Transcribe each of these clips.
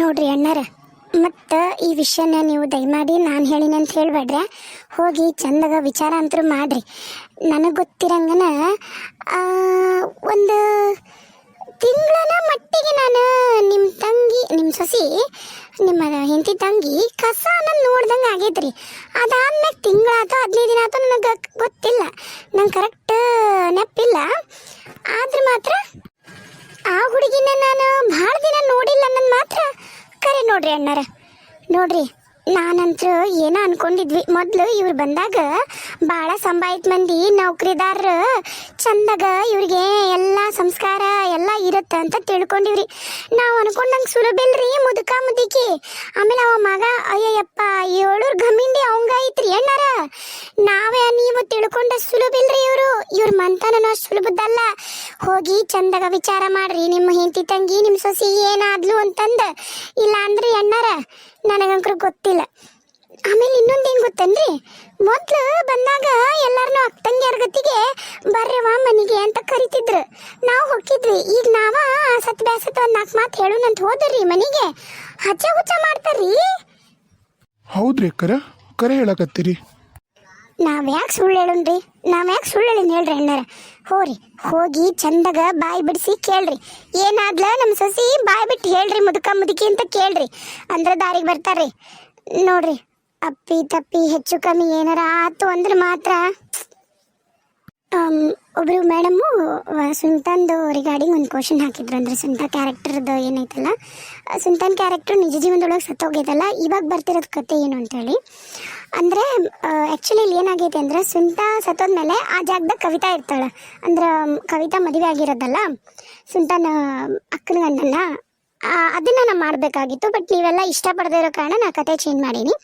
ನೋಡ್ರಿ ಅಣ್ಣಾರ, ಮತ್ತು ಈ ವಿಷಯನ ನೀವು ದಯಮಾಡಿ ನಾನು ಹೇಳಿನಿ ಅಂತ ಹೇಳ್ಬೇಡ್ರೆ? ಹೋಗಿ ಚಂದಾಗ ವಿಚಾರ ಅಂತರೂ ಮಾಡ್ರಿ. ನನಗೆ ಗೊತ್ತಿರಂಗನ ಒಂದು ತಿಂಗಳನ ಮಟ್ಟಿಗೆ ನಾನು ನಿಮ್ಮ ತಂಗಿ ನಿಮ್ಮ ಸೊಸಿ, ನಿಮ್ಮ ಹೆಂಡತಿ ತಂಗಿ ಕಸ ಅನ್ನೋದು ನೋಡ್ದಂಗೆ ಆಗೈತ್ರಿ ಅದಾದ್ಮೇಲೆ ತಿಂಗಳಾತೋ ಹದಿನೈದು ದಿನ ಆತೋ ನನಗೆ ಗೊತ್ತಿಲ್ಲ. ನಂಗೆ ಕರೆಕ್ಟ್ ನೆಪ್ಪಿಲ್ಲ. ಆದ್ರೆ ಮಾತ್ರ ಆ ಹುಡುಗಿನ ನಾನು ಭಾಳ ದಿನ ನೋಡಿಲ್ಲ ನನ್ನ ಮಾತ್ರ. ಕರೆ ನೋಡ್ರಿ ಅಣ್ಣಾರ. ನೋಡ್ರಿ. ನಾನಂತೂ ಏನೋ ಅನ್ಕೊಂಡಿದ್ವಿ. ಮೊದಲು ಇವ್ರು ಬಂದಾಗ ಭಾಳ ಸಂಬಾಯಿತ ಮಂದಿ ನೌಕರಿದಾರ ಚಂದಾಗ ಇವ್ರಿಗೆ ಎಲ್ಲ ಸಂಸ್ಕಾರ ಎಲ್ಲ ಇರುತ್ತೆ ಅಂತ ತಿಳ್ಕೊಂಡಿವ್ರಿ. ನಾವು ಅನ್ಕೊಂಡಂಗೆ ಸುಲಭ ಇಲ್ರಿ ಮುದುಕ ಮುದುಕಿ. ಆಮೇಲೆ ಅವ ಮಗ, ಅಯ್ಯಯ್ಯಪ್ಪ, ಏಳೂರು ಗಮಿಂಡಿ ಅವಂಗ ಐತ್ರಿ ಅಣ್ಣಾರ. ನಾವೇ ನೀವು ತಿಳ್ಕೊಂಡ ಸುಲಭ ಇಲ್ರಿ ಇವರು. ಇವ್ರ ಮಂತನೂ ಸುಲಭದಲ್ಲ ಹೋಗಿ ಚಂದಾಗ ವಿಚಾರ ಮಾಡ್ರಿ, ನಿಮ್ಮ ಹೆಂಡತಿ ತಂಗಿ, ನಿಮ್ಮ ಸೊಸಿ ಏನಾದ್ಲು ಅಂತಂದ. ಇಲ್ಲ ಅಂದ್ರೆ ಅಣ್ಣಾರ ನನಗಂಕರು ಗೊತ್ತಿಲ್ಲ. ಆಮೇಲೆ ಇನ್ನೊಂದೇನು ಗೊತ್ತೇನ್ರಿ? ಮೊದಲು ಬಂದಾಗ ಎಲ್ಲಾರನು ಅಕ್ಕ ತಂಗಿಯರ ಗತಿಗೆ ಬರ್ರವಾ ಮನೆಗೆ ಅಂತ ಕರಿತಿದ್ರು. ನಾವು ಹೋಗಿದ್ವಿ ಈಗ ನಾವ ಸತ್ ಬ್ಯಾಸತ್ ಒಂದ್ ನಾಲ್ಕು ಮಾತು ಹೇಳುನಂತ ಹೋದ್ರಿ ಮನೆಗೆ. ಹಚ್ಚ ಹುಚ್ಚ ಮಾಡ್ತಾರ್ರಿ. ಹೌದ್ರಿ ಅಕ್ಕರ. ಕರೆ ಹೇಳಕತ್ತೀರಿ. ನಾವ್ ಯಾಕೆ ಸುಳ್ಳು ಹೇಳೋಣ್ರಿ? ನಾವ್ ಯಾಕೆ ಸುಳ್ಳು ಹೇಳಿನ ಹೇಳ್ರಿ ಅಣ್ಣಾರ. ಹೋರಿ, ಹೋಗಿ ಚಂದಾಗ ಬಾಯಿ ಬಿಡಿಸಿ ಕೇಳ್ರಿ. ಏನಾದ್ಲ ನಮ್ಮ ಸಸಿ ಬಾಯಿ ಬಿಟ್ಟು ಹೇಳ್ರಿ, ಮುದುಕ ಮುದುಕಿ ಅಂತ ಕೇಳ್ರಿ. ಅಂದ್ರೆ ದಾರಿಗೆ ಬರ್ತಾರ್ರಿ. ನೋಡ್ರಿ, ಅಪ್ಪಿ ತಪ್ಪಿ ಹೆಚ್ಚು ಕಮ್ಮಿ ಏನಾರ ಆತು ಅಂದ್ರೆ ಮಾತ್ರ ಆಮ್, ಒಬ್ರು ಸುಲ್ತಾನ್ದು ರಿಗಾರ್ಡಿಂಗ್ ಒಂದು ಕ್ವಶನ್ ಹಾಕಿದ್ರು. ಅಂದ್ರೆ ಸುಲ್ತಾನ್ ಕ್ಯಾರೆಕ್ಟರ್ದು ಏನೈತಲ್ಲ? ಸುಲ್ತಾನ್ ಕ್ಯಾರೆಕ್ಟರ್ ನಿಜ ಜೀವನದೊಳಗೆ ಸತ್ತೋಗೈತಲ್ಲ ಇವಾಗ ಬರ್ತಿರೋದು ಕತೆ ಏನು ಅಂತೇಳಿ. ಅಂದರೆ ಆ್ಯಕ್ಚುಲಿ ಇಲ್ಲಿ ಏನಾಗೈತೆ ಅಂದ್ರೆ ಸುಂತ ಸತ್ತೋದ್ಮೇಲೆ ಆ ಜಾಗದಾಗ ಕವಿತಾ ಇರ್ತಾಳೆ. ಅಂದ್ರೆ ಕವಿತಾ ಮದುವೆ ಆಗಿರೋದಲ್ಲ? ಸುಂತಾನ ಅಕ್ಕನ ಗಂಡನ್ನ. ಆ, ಅದನ್ನ ನಾನು ಮಾಡಬೇಕಾಗಿತ್ತು ಬಟ್ ನೀವೆಲ್ಲ ಇಷ್ಟಪಡದೇ ಇರೋ ಕಾರಣ ನಾ ಕತೆ ಚೇಂಜ್ ಮಾಡೀನಿ.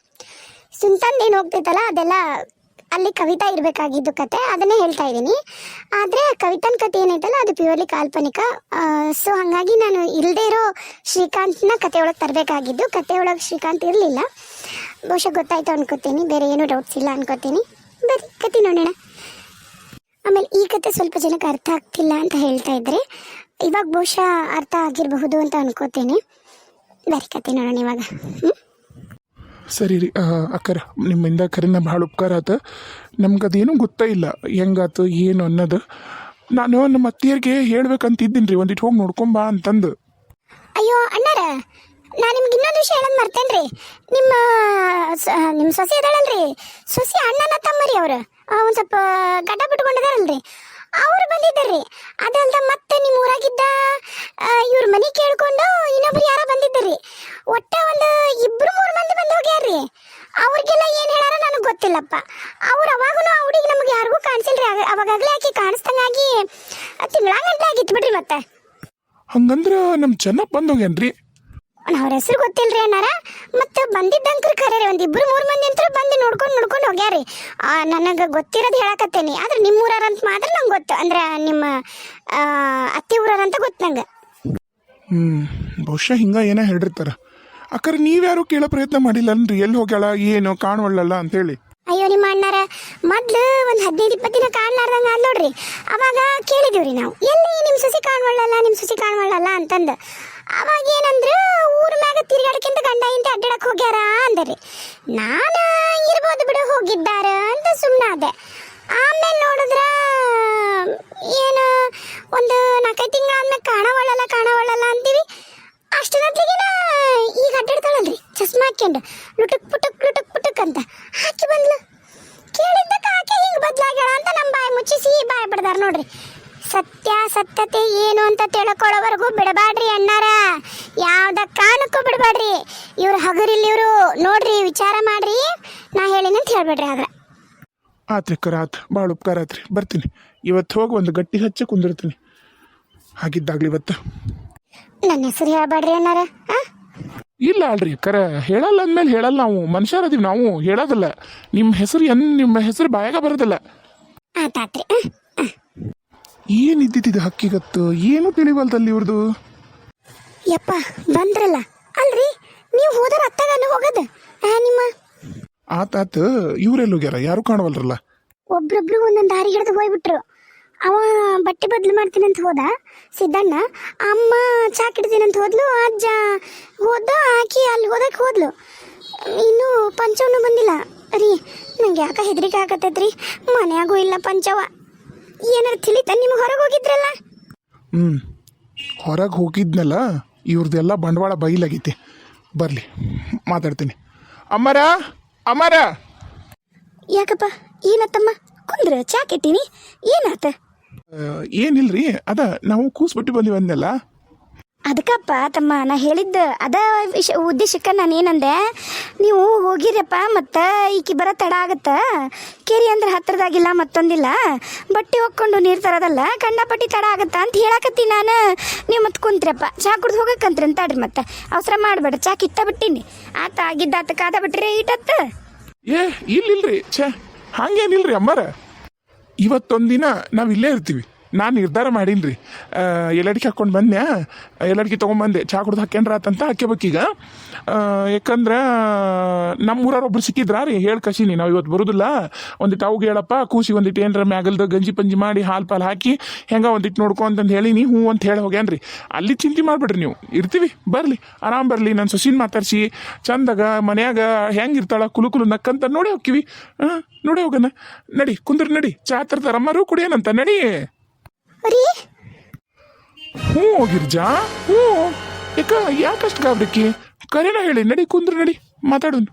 ಏನು ಹೋಗ್ತೈತಲ್ಲ ಅದೆಲ್ಲ ಅಲ್ಲಿ ಕವಿತಾ ಇರಬೇಕಾಗಿದ್ದು ಕತೆ, ಅದನ್ನೇ ಹೇಳ್ತಾ ಇದ್ದೀನಿ. ಆದರೆ ಕವಿತಾನ್ ಕತೆ ಏನೈತಲ್ಲ ಅದು ಪ್ಯೂರ್ಲಿ ಕಾಲ್ಪನಿಕ. ಸೊ ಹಾಗಾಗಿ ನಾನು ಇಲ್ಲದೇ ಇರೋ ಶ್ರೀಕಾಂತ್ನ ಕತೆ ಒಳಗೆ ತರಬೇಕಾಗಿದ್ದು ಕತೆ ಒಳಗೆ ಶ್ರೀಕಾಂತ್ ಇರಲಿಲ್ಲ. ಬಹುಶಃ ಗೊತ್ತಾಯ್ತು ಅನ್ಕೋತೀನಿ, ಬೇರೆ ಏನೂ ಡೌಟ್ಸ್ ಇಲ್ಲ ಅನ್ಕೋತೀನಿ. ಬರೀ ಕತೆ ನೋಡೋಣ. ಆಮೇಲೆ ಈ ಕತೆ ಸ್ವಲ್ಪ ಜನಕ್ಕೆ ಅರ್ಥ ಆಗ್ತಿಲ್ಲ ಅಂತ ಹೇಳ್ತಾ ಇದ್ರೆ, ಇವಾಗ ಬಹುಶಃ ಅರ್ಥ ಆಗಿರಬಹುದು ಅಂತ ಅನ್ಕೋತೀನಿ. ಬರೀ ಕತೆ ನೋಡೋಣ ಇವಾಗ. ಹ್ಞೂ ಸರಿ, ರೀ ಅಕ್ಕರ, ನಿಮ್ಮಿಂದ ಕರೆನ ಭಾಳ ಉಪಕಾರ ಆತ. ನಮ್ಗೆ ಅದೇನು ಗೊತ್ತೇ ಇಲ್ಲ, ಹೆಂಗಾತು, ಏನು ಅನ್ನೋದು. ನಾನು ನಮ್ಮ ಅತ್ತಿಯರಿಗೆ ಹೇಳ್ಬೇಕಂತಿದ್ದೀನಿ ರೀ ಒಂದಿಟ್ಟು ಹೋಗಿ ನೋಡ್ಕೊಂಬಾ ಅಂತಂದು. ಅಯ್ಯೋ, ಅಣ್ಣರ, ನಾನು ನಿಮ್ಗೆ ಇನ್ನೊಂದು ವಿಷಯ ಹೇಳೋದು ರೀ. ನಿಮ್ಮ ನಿಮ್ಮ ಸೊಸೆ ಇದ್ದಾಳಲ್ರಿ ಸೊಸೆ ಅಣ್ಣನ ತಮ್ಮರಿ ಅವರು. ಒಂದು ಸ್ವಲ್ಪ ಗಡ್ಡ ಬಿಟ್ಕೊಂಡಿದಾರಲ್ರಿ. ಅವ್ರು ಬಂದಿದ್ದಾರೆ. ಅದಲ್ದ ಮತ್ತೆ ನಿಮ್ಮ ಊರಾಗಿದ್ದ ಇವ್ರ ಮನೆ ಕೇಳ್ಕೊಂಡು ಇನ್ನೊಬ್ರು ಯಾರೋ ಬಂದಿದ್ದಾರೆ. ಒಟ್ಟ ಒಂದು ಇಬ್ರು ಮೂರು ಮಂದಿ ಬಂದು ಹೋಗ್ಯಾರ್ರಿ. ಅವ್ರಿಗೆಲ್ಲ ಏನು ಹೇಳಾರ ನನಗೆ ಗೊತ್ತಿಲ್ಲಪ್ಪ. ಅವ್ರು ಅವಾಗೂ ಆ ಹುಡುಗಿ ನಮ್ಗೆ ಯಾರಿಗೂ ಕಾಣಿಸಿಲ್ರಿ. ಅವಾಗಲೇ ಆಕೆ ಕಾಣಿಸ್ದಂಗಾಗಿ ತಿಂಗಳಾಗಂಟ್ಲೆ ಆಗಿತ್ತು ಬಿಡ್ರಿ ಮತ್ತೆ. ಹಂಗಂದ್ರೆ ನಮ್ಮ ಚೆನ್ನಪ್ಪ ಬಂದೋಗ್ಯಾನ್ರಿ ಅವ್ರ ಹೆಸರು ಗೊತ್ತಿಲ್ರಿ ಅಣ್ಣಾರ. ಮತ್ತೆ ಬಂದಿದ್ದಂಕ್ರು ಕರೀರಿ ಒಂದು ಇಬ್ರು ಮೂರು ಮಂದಿ ಅಂತ ಬಂದು ನೋಡ್ಕೊಂಡು ನೋಡ್ಕೊಂಡು ಹೋಗ್ಯಾರಿ. ನನಗೆ ಗೊತ್ತಿರೋದು ಹೇಳಕತ್ತೇನಿ ಆದ್ರೆ ನಿಮ್ಮ ಅಂತ ಮಾತ್ರ ನಂಗೆ ಗೊತ್ತು. ಅಂದ್ರೆ ನಿಮ್ಮ ಅತ್ತೆ ಊರಾರ ಅಂತ ಗೊತ್ತು ನಂಗೆ. ಹ್ಞೂ ಬಹುಶಃ ಹಿಂಗೆ ಏನೋ ಹೇಳಿರ್ತಾರ ಅಕ್ಕರ ನೀವ್ಯಾರು ಕೇಳೋ ಪ್ರಯತ್ನ ಮಾಡಿಲ್ಲ ಅನ್ರಿ ಎಲ್ಲಿ ಹೋಗ್ಯಾಳ ಏನು ಕಾಣವಳ್ಳಲ್ಲ ಅಂತೇಳಿ. ಅಯ್ಯೋ ನಿಮ್ಮ ಅಣ್ಣಾರ ಮೊದ್ಲು ಒಂದು ಹದಿನೈದು ಇಪ್ಪತ್ತು ದಿನ ಕಾಣ್ಲಾರ್ದಂಗ ಆದ್ ನೋಡ್ರಿ. ಅವಾಗ ಕೇಳಿದೀವ್ರಿ ನಾವು. ಎಲ್ಲಿ ನಿಮ್ಮ ಸೊಸಿ ಕಾಣ್ವಳ್ಳಲ್ಲ ನಿಮ್ಮ ಸೊಸಿ ಕಾಣ್ವಳ್ಳಲ್ಲ ಅಂತಂದು. ಅವಾಗ ಏನಂದ್ರು, ಊರ ಮ್ಯಾಗ ತಿರ್ಗಾಡಕ್ಕಿಂತ ಗಂಡ ಇಂತ ಅಡ್ಡಾಡಕ್ ಹೋಗ್ಯಾರ ಅಂದರಿ. ನಾನು ಇರ್ಬೋದು ಬಿಡು, ಹೋಗಿದ್ದಾರ ಅಂತ ಸುಮ್ಮನಾದೆ ಆಮೇಲೆ ನೋಡಿದ್ರ, ಏನು, ಒಂದು ನಾಲ್ಕೈದು ತಿಂಗಳಾದ್ಮೇಲೆ ಕಾಣವಳಲ್ಲ ಕಾಣವಳಲ್ಲ ಅಂತೀವಿ. ಅಷ್ಟೊತ್ತಿಗೆ ಈಗ ಅಡ್ಡಾಡ್ತಾಳಲ್ರಿ, ಚಸ್ಮಾ ಹಾಕ್ಯಂಡು, ಲುಟುಕ್ ಪುಟುಕ್ ಲುಟುಕ್ ಪುಟುಕ್ ಅಂತ ಹಾಕಿ ಬಂದ್ಲು. ಕೇಳಿದ್ದಕ್ಕೆ ಆಕೆ ಹಿಂಗೆ ಬದ್ಲಾಗ್ಯಾಳ ಅಂತ ನಮ್ಮ ಬಾಯಿ ಮುಚ್ಚಿಸಿ ಬಾಯಿ ಬಿಡ್ದಾರ ನೋಡ್ರಿ. ಸತ್ಯ, ಸತ್ಯತೆ ಏನು ಅಂತ ತಿಳ್ಕೊಳ್ಳೋವರೆಗೂ ಬಿಡಬಾಡ್ರಿ ಇವ್ರು ಹಗರಿಲ್ ಇವರು ನೋಡ್ರಿ ವಿಚಾರ ಮಾಡ್ರಿ. ನಾ ಹೇಳಿನಂತ ಹೇಳ್ಬೇಡ್ರಿ ಆದ್ರೆ ಆತ್ರಿ ಅಕ್ಕರ ಆತ್. ಭಾಳ ಉಪಕಾರ ಆತ್ರಿ. ಬರ್ತೀನಿ. ಇವತ್ತು ಹೋಗಿ ಒಂದು ಗಟ್ಟಿ ಹಚ್ಚಿ ಕುಂದಿರ್ತೀನಿ. ಹಾಗಿದ್ದಾಗ್ಲಿ ಇವತ್ತು. ನನ್ನ ಹೆಸರು ಹೇಳ್ಬೇಡ್ರಿ ಏನಾರ ಇಲ್ಲ ಅಲ್ರಿ ಕರ ಹೇಳಲ್ಲ ಅಂದ್ಮೇಲೆ ಹೇಳಲ್ಲ ನಾವು. ಮನುಷ್ಯರದೀವಿ ನಾವು. ಹೇಳೋದಿಲ್ಲ. ನಿಮ್ಮ ಹೆಸರು ಎನ್ ನಿಮ್ಮ ಹೆಸರು ಬಾಯಾಗ ಬರೋದಿಲ್ಲ. ಆತಾತ್ರಿ ಏನಿದ್ದಿದ್ದು ಏನು ಇದ್ದಿದ್ದು ಹಕ್ಕಿಗತ್ತು? ಏನು ತಿಳಿವಲ್ದಲ್ಲಿ ಇವ್ರದ್ದು ಯಪ್ಪ ಬಂದ್ರಲ್ಲ. ಅಲ್ರಿ? ನೀವು ಹೋದ್ರ ಅತ್ತಾಗನ ಹೋಗದ? ನಿಮ್ಮ ಆತಾತ ಇವ್ರೆಲ್ಲ ಹೋಗ್ಯಾರ? ಯಾರು ಕಾಣವಲ್ರಲ್ಲ? ಒಬ್ರೊಬ್ರು ಒಂದೊಂದು ದಾರಿ ಹಿಡಿದು ಹೋಗ್ಬಿಟ್ರು. ಅವ ಬಟ್ಟೆ ಬದಲು ಮಾಡ್ತೀನಿ ಅಂತ ಹೋದ ಸಿದ್ದಣ್ಣ. ಅಮ್ಮ ಚಾಕ್ ಕಿಡ್ತೀನಿ ಅಂತ ಹೋದ್ಲು ಅಜ್ಜ ಹೋದ ಆಕಿ ಅಲ್ಲಿ ಹೋದಕ್ಕೆ ಹೋದ್ಲು. ಇನ್ನು ಪಂಚವನು ಬಂದಿಲ್ಲ. ರೀ ನಂಗೆ ಯಾಕೆ ಹೆದರಿಕೆ ಆಗತ್ತೈತ್ರಿ? ಮನೆಯಾಗೂ ಇಲ್ಲ ಪಂಚವ ಏನಾರು ತಿಳಿತ ನಿಮ್ಗೆ ಹೊರಗೆ ಹೋಗಿದ್ರಲ್ಲ? ಹ್ಞೂ ಹೊರಗೆ ಹೋಗಿದ್ನಲ್ಲ? ಇವ್ರದ್ದೆಲ್ಲ ಬಂಡವಾಳ ಬೈಲಾಗೈತಿ. ಬರಲಿ ಮಾತಾಡ್ತೀನಿ. ಅಮ್ಮರ ಅಮ್ಮರ! ಯಾಕಪ್ಪ ಏನತ್ತಮ್ಮ? ಕುಂದ್ರ ಚಾ ಕೆಟ್ಟಿನಿ? ಏನಾತ? ಏನಿಲ್ಲ ಏನಿಲ್ರಿ ಅದ ನಾವು ಕೂಸ್ಬಿಟ್ಟು ಬಂದಿವಿ ಅದಕ್ಕಪ್ಪ, ತಮ್ಮ, ನಾ ಹೇಳಿದ್ದ ಅದ ವಿಷ, ಉದ್ದೇಶಕ್ಕೆ ನಾನು ಏನಂದೆ ನೀವು ಹೋಗಿರಪ್ಪ, ಮತ್ತು ಈಕಿ ಬರೋ ತಡ ಆಗತ್ತ. ಕೇರಿ ಅಂದ್ರೆ ಹತ್ರದಾಗಿಲ್ಲ, ಮತ್ತೊಂದಿಲ್ಲ. ಬಟ್ಟೆ ಹೊಕ್ಕೊಂಡು ನೀರು ತರೋದಲ್ಲ ಕಂಡಪಟ್ಟಿ ತಡ ಆಗತ್ತ ಅಂತ ಹೇಳಕತ್ತಿ ನಾನು. ನೀವು ಮತ್ತೆ ಕುಂತ್ರಪ್ಪ ಚಾ ಕುಡ್ದು ಹೋಗಕ್ಕಂತ್ರಿ ಅಂತಾಡ್ರಿ ಮತ್ತೆ. ಅವಸರ ಮಾಡಬೇಡ, ಚಾ ಕಿತ್ತ ಬಿಟ್ಟಿನಿ. ಆತ ಆಗಿದ್ದ ಆತ ಕಾದ ಬಿಟ್ರಿ ಈಟತ್ತ. ಏ, ಇಲ್ಲಿಲ್ರಿ, ಛೇ, ಹಂಗೇನಿಲ್ರಿ ಅಮ್ಮರ? ಇವತ್ತೊಂದಿನ ನಾವು ಇಲ್ಲೇ ಇರ್ತೀವಿ. ನಾನು ನಿರ್ಧಾರ ಮಾಡೀನಿ ಎಲ್ಲಡಿಕೆ ಹಾಕ್ಕೊಂಡು ಬಂದೆ. ಎಲ್ಲಡಿಕೆ ತೊಗೊಂಬಂದೆ ಚಾ ಕುಡ್ದು ಹಾಕ್ಯಂಡ್ರ ಆತಂತ ಹಾಕ್ಯಬೇಕೀಗ ಯಾಕಂದ್ರೆ ನಮ್ಮ ಊರವ್ರು ಒಬ್ರು ಸಿಕ್ಕಿದ್ರ ರೀ? ಹೇಳಿ ಕಸೀನಿ ನಾವು ಇವತ್ತು ಬರೋದಿಲ್ಲ. ಒಂದಿಟ್ಟು ಅವ್ಗೆ ಹೇಳಪ್ಪ ಕೂಸಿ ಒಂದಿಟ್ಟು ಏನರ ಮ್ಯಾಗಲ್ದ ಗಂಜಿ ಪಂಜಿ ಮಾಡಿ ಹಾಲು ಪಾಲು ಹಾಕಿ ಹೆಂಗೆ ಒಂದಿಟ್ಟು ನೋಡ್ಕೊ ಅಂತಂದು ಹೇಳೀನಿ ಹ್ಞೂ ಅಂತ ಹೇಳಿ ಹೋಗ್ಯಾನ್ರಿ. ಅಲ್ಲಿ ಚಿಂತೆ ಮಾಡಿಬಿಡ್ರಿ ನೀವು. ಇರ್ತೀವಿ, ಬರಲಿ. ಆರಾಮ್ ಬರಲಿ. ನನ್ನ ಸೊಸಿನ ಮಾತಾಡಿಸಿ, ಚಂದಾಗ, ಮನ್ಯಾಗ ಹೆಂಗೆ ಇರ್ತಾಳ, ಕುಲು ಕುಲು ನಕ್ಕಂತ ನೋಡಿ ಹೋಗ್ತೀವಿ ಹಾಂ ನೋಡಿ ಹೋಗೋಣ. ನಡಿ, ಕುಂದ್ರ ನಡಿ. ಚಾ ತರ್ತಾರಮ್ಮರು ಕುಡಿಯೋಣಂತ ನಡಿ. ರೀ? ಹ್ಞೂ ಗಿರ್ಜಾ ಹ್ಞೂ. ಯಾಕ ಯಾಕಷ್ಟು ಗಾಬ್ರಿಕ್ಕಿ ಕರೆನ ಹೇಳಿ ನಡಿ ಕುಂದ್ರು ನಡಿ ಮಾತಾಡೋಣ.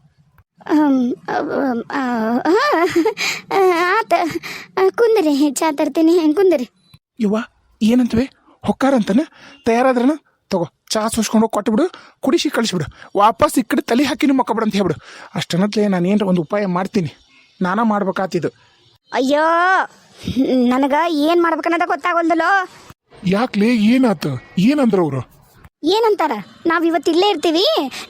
ಆತ ಕುಂದ್ರಿ ಚಾ ತರ್ತೀನಿ ಕುಂದ್ರಿ. ಇವ್ವ ಏನಂತವೆ? ಹೊಕ್ಕಾರಂತನ? ತಯಾರಾದ್ರನ? ತಗೋ ಚಾ ಸುಸ್ಕೊಂಡು ಹೋಗಿ ಕೊಟ್ಬಿಡು ಕುಡಿಸಿ ಕಳಿಸ್ಬಿಡು. ವಾಪಸ್ ಈ ಕಡೆ ತಲೆ ಹಾಕಿ ನಿಮ್ಮ ಮಕ್ಕಬಿಡು ಅಂತ ಹೇಳ್ಬಿಡು. ಅಷ್ಟನ್ನತ್ಲೆ ನಾನು ಏನರ ಒಂದು ಉಪಾಯ ಮಾಡ್ತೀನಿ. ನಾನ ಮಾಡ್ಬೇಕಾತಿದ್ದು ಅಯ್ಯೋ ನನಗ ಏನ್ ಮಾಡ್ಬೇಕನ್ನೋದ ಗೊತ್ತಾಗೋಲ್ದಲ್ಲೋ ಯಾಕ್ಲೇ ಏನಾತ? ಏನಂದ್ರ ಅವ್ರು? ಏನಂತಾರ? ನಾವ್ ಇವತ್ತು ಇಲ್ಲೇ ಇರ್ತೀವಿ.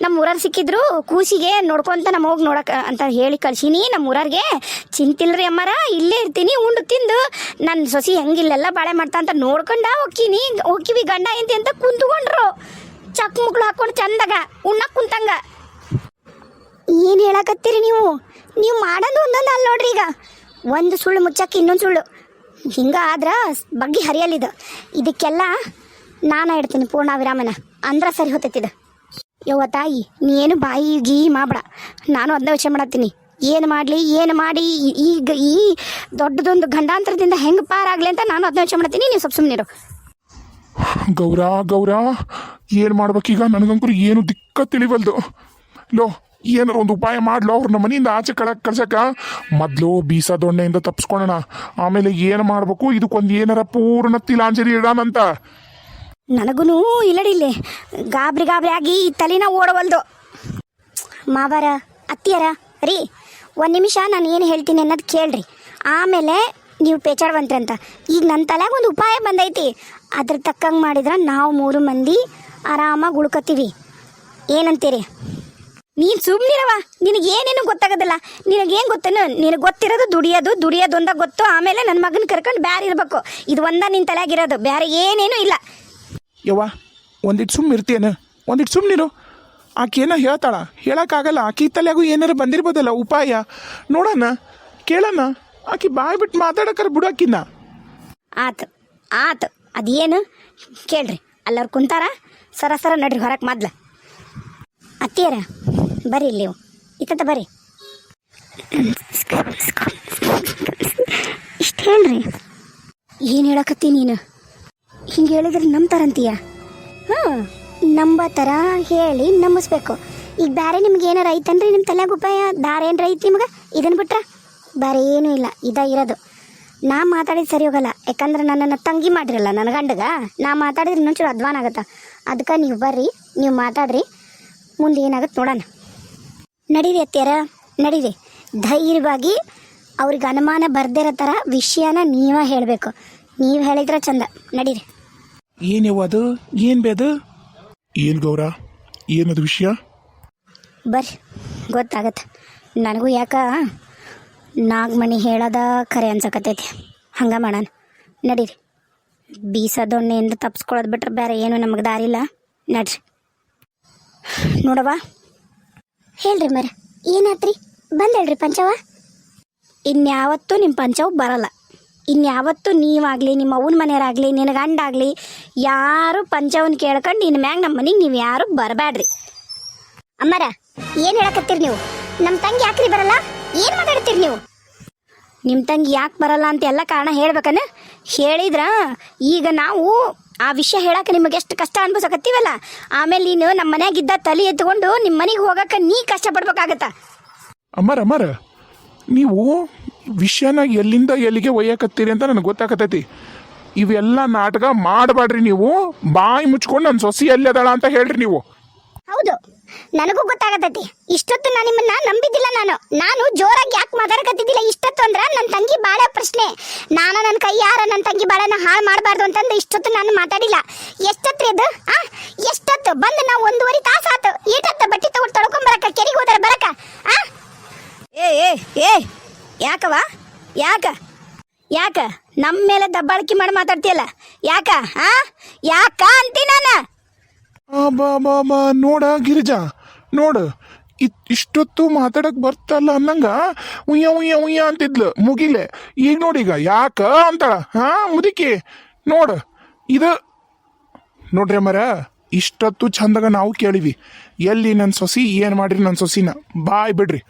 ನಮ್ಮ ಊರ ಸಿಕ್ಕಿದ್ರು ಕೂಸಿಗೆ ನೋಡ್ಕೊಂತ ನಮ್ಮ ಹೋಗಿ ನೋಡಕ ಅಂತ ಹೇಳಿ ಕಳ್ಸೀನಿ ನಮ್ಮ ಊರಾರ್ಗೆ ಚಿಂತಿಲ್ರಿ ಅಮ್ಮಾರ ಇಲ್ಲೇ ಇರ್ತೀನಿ ಉಂಡು ತಿಂದು. ನನ್ನ ಸೊಸಿ ಹೆಂಗಿಲ್ಲೆಲ್ಲ ಬಾಳೆ ಮಾಡ್ತಾ ಅಂತ ನೋಡ್ಕೊಂಡ ಹೋಗ್ತೀನಿ. ಹೋಗಿವಿ ಗಂಡ ಎಂತಿ ಅಂತ ಕುಂತ್ಕೊಂಡ್ರು. ಚಕ್ ಮುಗ್ಳು ಹಾಕೊಂಡು ಚಂದಾಗ ಉಣ್ಣಕ್ ಕುಂತಂಗ. ಏನು ಹೇಳಕತ್ತೀರಿ ನೀವು? ನೀವು ಮಾಡೋದು ಒಂದೊಂದು ಅಲ್ಲ ನೋಡ್ರಿ ಈಗ. ಒಂದು ಸುಳ್ಳು ಮುಚ್ಚಕ್ಕೆ ಇನ್ನೊಂದು ಸುಳ್ಳು. ಹಿಂಗೆ ಆದ್ರೆ ಬಗ್ಗೆ ಹರಿಯಲ್ಲಿದು. ಇದಕ್ಕೆಲ್ಲ ನಾನು ಇಡ್ತೀನಿ ಪೂರ್ಣ ವಿರಾಮನ ಅಂದ್ರ ಸರಿ ಹೊತ್ತೈತಿದ. ಯವ್ವ ತಾಯಿ, ನೀನು ಬಾಯಿ ಗೀ ಮಾಡ್ಬೇಡ. ನಾನು ಅದನ್ನ ವಿಷಯ ಮಾಡತ್ತೀನಿ. ಏನು ಮಾಡಲಿ, ಏನು ಮಾಡಿ, ಈಗ ಈ ದೊಡ್ಡದೊಂದು ಗಂಡಾಂತರದಿಂದ ಹೆಂಗೆ ಪಾರಾಗಲಿ ಅಂತ ನಾನು ಅದನ್ನ ವಿಷಯ ಮಾಡ್ತೀನಿ ನೀವು ಸ್ವಲ್ಪ ಸುಮ್ಮನೆ ಗೌರ ಗೌರ, ಏನು ಮಾಡ್ಬೇಕೀಗ? ನನಗಂಕರು ಏನು ದಿಕ್ಕ ತಿಳಿವಲ್ದು. ಲೋ ಏನಾರ ಒಂದು ಉಪಾಯ ಮಾಡ್ಲೋ ಅವ್ರ ನಮ್ಮ ಮನೆಯಿಂದ ಆಚೆ ಕಳಕ್ ಕಳ್ಸಕ ಮೊದಲು ಬೀಸ ದೊಣ್ಣೆಯಿಂದ ತಪ್ಪಿಸ್ಕೊಳ್ಳೋಣ ಆಮೇಲೆ ಏನು ಮಾಡ್ಬೇಕು? ಇದಕ್ಕೊಂದು ಏನಾರ ಪೂರ್ಣ ತಿಲಾಂಜಲಿ ಇಡಾನಂತ ನನಗೂ ಇಲ್ಲಡಿಲ್ಲಿ ಗಾಬ್ರಿ ಗಾಬ್ರಿ ಆಗಿ ಈ ತಲೆನ ಓಡವಲ್ದು. ಮಾವರ, ಅತ್ತಿಯರ, ರೀ, ಒಂದು ನಿಮಿಷ ನಾನು ಏನು ಹೇಳ್ತೀನಿ ಅನ್ನೋದು ಕೇಳ್ರಿ. ಆಮೇಲೆ ನೀವು ಪೇಚಾಡ್ವಂತ್ರಂತ ಈಗ ನನ್ನ ತಲೆಗೆ ಒಂದು ಉಪಾಯ ಬಂದೈತಿ. ಅದ್ರ ತಕ್ಕಂಗೆ ಮಾಡಿದ್ರೆ ನಾವು ಮೂರು ಮಂದಿ ಆರಾಮಾಗಿ ಉಳ್ಕೊತೀವಿ ಏನಂತೀರಿ? ನೀನು ಸುಮ್ನಿರವ ನಿನಗೆ ಏನೇನು ಗೊತ್ತಾಗೋದಿಲ್ಲ. ನಿನಗೇನು ಗೊತ್ತೇನು? ನಿನಗೆ ಗೊತ್ತಿರೋದು ದುಡಿಯೋದು ದುಡಿಯೋದು ಒಂದ ಗೊತ್ತು ಆಮೇಲೆ ನನ್ನ ಮಗನ ಕರ್ಕೊಂಡು ಬ್ಯಾರ ಇರಬೇಕು. ಇದು ಒಂದ ನಿನ್ ತಲೆಯಾಗಿರೋದು. ಬೇರೆ ಏನೇನೂ ಇಲ್ಲ. ಯವ್ವ ಒಂದಿಟ್ಟು ಸುಮ್ಮ ಇರ್ತೀಯನ? ಒಂದಿಟ್ಟು ಸುಮ್ಮನಿರು ಆಕೇನ ಹೇಳ್ತಾಳ? ಹೇಳಕ್ಕಾಗಲ್ಲ. ಆಕಿ ತಲೆಯಾಗೂ ಏನಾರು ಬಂದಿರ್ಬೋದಲ್ಲ ಉಪಾಯ? ನೋಡೋಣ. ಕೇಳೋಣ. ಆಕಿ ಬಾಯ್ ಬಿಟ್ಟು ಮಾತಾಡಕ್ಕಾರ ಬಿಡಾಕಿನ್ನ ಆತು ಆತು. ಅದೇನು? ಕೇಳ್ರಿ. ಅಲ್ಲರು ಕುಂತಾರ? ಸರ ಸರ ನಡ್ರಿ ಹೊರಕ್ಕೆ ಮೊದ್ಲ. ಅತ್ತಿಯರ? ಬರ್ರಿ ಇಲ್ಲಿ ನೀವು. ಇತ್ತ ಬರ್ರಿ. ಇಷ್ಟು ಹೇಳ್ರಿ. ಏನು ಹೇಳಕತ್ತಿ ನೀನು? ಹಿಂಗೆ ಹೇಳಿದ್ರೆ ನಂಬ್ತಾರಂತೀಯ? ಹಾಂ ನಂಬೋ ಥರ ಹೇಳಿ ನಂಬಿಸ್ಬೇಕು. ಈಗ ಬೇರೆ ನಿಮ್ಗೆ ಏನಾರ ಐತನ್ರಿ ನಿಮ್ಮ ತಲೆಯಾಗ ಉಪಾಯ? ದಾರ ಏನಾರ ಐತಿ ನಿಮ್ಗೆ? ಇದನ್ನು ಬಿಟ್ರೆ? ಬೇರೆ ಏನೂ ಇಲ್ಲ. ಇದ ಇರೋದು. ನಾ ಮಾತಾಡಿದ ಸರಿ ಹೋಗಲ್ಲ. ಯಾಕಂದ್ರೆ ನನ್ನನ್ನು ತಂಗಿ ಮಾಡಿರಲ್ಲ ನನ್ನ ಗಂಡಗ. ನಾ ಮಾತಾಡಿದ್ರೆ ಇನ್ನೊಂಚೂರು ಅಧ್ವಾನ ಆಗತ್ತ. ಅದಕ್ಕೆ ನೀವು ಬರ್ರಿ ನೀವು ಮಾತಾಡ್ರಿ. ಮುಂದೆ ಏನಾಗುತ್ತೆ ನೋಡೋಣ. ನಡೀರಿ ಅತ್ಯಾರ ನಡೀರಿ. ಧೈರ್ಯವಾಗಿ ಅವ್ರಿಗೆ ಅನುಮಾನ ಬರ್ದಿರೋ ಥರ ವಿಷಯನ ನೀವೇ ಹೇಳಬೇಕು. ನೀವು ಹೇಳಿದ್ರೆ ಚಂದ. ನಡೀರಿ. ಏನಿವ ಅದು? ಏನು ಬೇದು ಏನು ಗೌರ? ಏನದು ವಿಷಯ? ಬರ್ರಿ. ಗೊತ್ತಾಗತ್ತೆ. ನನಗೂ ಯಾಕ ನಾಗಮಣಿ ಹೇಳೋದ ಖರೆ ಅನ್ಸಕತ್ತೈತಿ. ಹಂಗೆ ಮಾಡೋಣ. ನಡೀರಿ. ಬೀಸ ದೊಣ್ಣೆಯಿಂದ ತಪ್ಸ್ಕೊಳ್ಳೋದು ಬಿಟ್ರೆ ಬೇರೆ ಏನು ನಮಗೆ ದಾರಿಲ್ಲ. ನಡ್ರಿ. ನೋಡವ್ವ. ಹೇಳ್ರಿ ಮರ, ಏನಾತ್ರಿ? ಬಂದೇಳ್ರಿ ಪಂಚವ? ಇನ್ಯಾವತ್ತೂ ನಿಮ್ಮ ಪಂಚವ್ ಬರಲ್ಲ. ಇನ್ಯಾವತ್ತೂ ನೀವಾಗಲಿ, ನಿಮ್ಮ ಅವ್ವನ ಮನೆಯವರಾಗಲಿ, ನಿನ್ನ ಗಂಡಾಗಲಿ, ಯಾರು ಪಂಚವನ್ ಕೇಳ್ಕೊಂಡು ಇನ್ನು ಮ್ಯಾಗ ನಮ್ಮ ಮನೆಗೆ ನೀವು ಯಾರು ಬರಬೇಡ್ರಿ ಅಮ್ಮರ, ಏನು ಹೇಳಕತ್ತೀರಿ ನೀವು? ನಮ್ಮ ತಂಗಿ ಯಾಕ್ರಿ ಬರಲ್ಲ? ಏನು ಮಾತಾಡ್ತೀರಿ ನೀವು? ನಿಮ್ಮ ತಂಗಿ ಯಾಕೆ ಬರಲ್ಲ ಅಂತ ಎಲ್ಲ ಕಾರಣ ಹೇಳ್ಬೇಕನ್ನ ಹೇಳಿದ್ರ ಈಗ ನಾವು ಆ ವಿಷಯ ಹೇಳಕ್ಕೆ ನಿಮಗೆ ಎಷ್ಟು ಕಷ್ಟ ಅನ್ಭವಿಸಕತ್ತೀವಲ್ಲ? ಆಮೇಲೆ ನೀನು ನಮ್ಮ ಮನ್ಯಾಗಿದ್ದ ತಲೆ ಎತ್ಕೊಂಡು ನಿಮ್ಮ ಮನೆಗೆ ಹೋಗಕ್ಕೆ ನೀ ಕಷ್ಟಪಡ್ಬೇಕಾಗತ್ತ. ಅಮ್ಮರ ಅಮ್ಮರ ನೀವು ವಿಷಯನ ಎಲ್ಲಿಂದ ಎಲ್ಲಿಗೆ ಒಯ್ಯಕತ್ತೀರಿ ಅಂತ ನನಗೆ ಗೊತ್ತಾಗತೈತಿ. ಇವೆಲ್ಲ ನಾಟಕ ಮಾಡಬೇಡ್ರಿ ನೀವು. ಬಾಯಿ ಮುಚ್ಕೊಂಡು ನನ್ನ ಸೊಸಿ ಎಲ್ಲಿ ಅದಾಳ ಅಂತ ಹೇಳ್ರಿ ನೀವು. ಹೌದು. ನನಗೂ ಗೊತ್ತಾಗತೈತಿ. ಇಷ್ಟೊತ್ತು ನಾನು ನಿಮ್ಮನ್ನ ನಂಬಿದ್ದಿಲ್ಲ ನಾನು. ನಾನು ಜೋರಾಗಿ ಯಾಕೆ ಮಾತಾಡಕತ್ತಿದ್ದಿಲ್ಲ? ಇಷ್ಟೊತ್ತು ಅಂದ್ರೆ ನನ್ನ ತಂಗಿ ಬಾಳೆ ಪ್ರಶ್ನೆ. ನಾನು ನನ್ನ ಕೈ, ಯಾರ ನನ್ನ ತಂಗಿ ಬಾಳನ ಹಾಳು ಮಾಡಬಾರ್ದು ಅಂತಂದು ಇಷ್ಟೊತ್ತು ನಾನು ಮಾತಾಡಿಲ್ಲ. ಎಷ್ಟತ್ರಿ ಅದು? ಆ, ಎಷ್ಟೊತ್ತು? ಬಂದು ನಾವು ಒಂದೂವರೆ ತಾಸು ಆತು. ಏಟತ್ತ? ಬಟ್ಟೆ ತಗೊಂಡು ತೊಳ್ಕೊಂಬರಕ ಕೆರಿಗೆ ಹೋದ್ರೆ ಬರಕ? ಆ? ಏ ಏ ಏ ಯಾಕವ ಯಾಕ? ಯಾಕ? ನಮ್ಮ ಮೇಲೆ ದಬ್ಬಾಳಿಕೆ ಮಾಡಿ ಮಾತಾಡ್ತೀಯಲ್ಲ? ಯಾಕ? ಆ? ಯಾಕ ಅಂತೀನಿ ನಾನು? ಆ, ಬಾ ಬಾ ನೋಡ, ಗಿರಿಜಾ, ನೋಡು. ಇಷ್ಟೊತ್ತು ಮಾತಾಡಕ್ ಬರ್ತಲ್ಲ ಅನ್ನಂಗ ಉಯ್ಯ ಉಯ್ಯ ಉಯ್ಯ ಅಂತಿದ್ಲು, ಮುಗಿಲೆ. ಈಗ ನೋಡೀಗ ಯಾಕ ಅಂತಾಳ ಹಾ, ಮುದಿಕಿ, ನೋಡು. ಇದು, ನೋಡ್ರಿ ಮರ ಇಷ್ಟೊತ್ತು ಚಂದಾಗ ನಾವು ಕೇಳಿವಿ. ಎಲ್ಲಿ ನನ್ನ ಸೊಸಿ, ಏನು ಮಾಡ್ರಿ ನನ್ನ ಸೊಸಿನ? ಬಾಯ್ ಬಿಡ್ರಿ.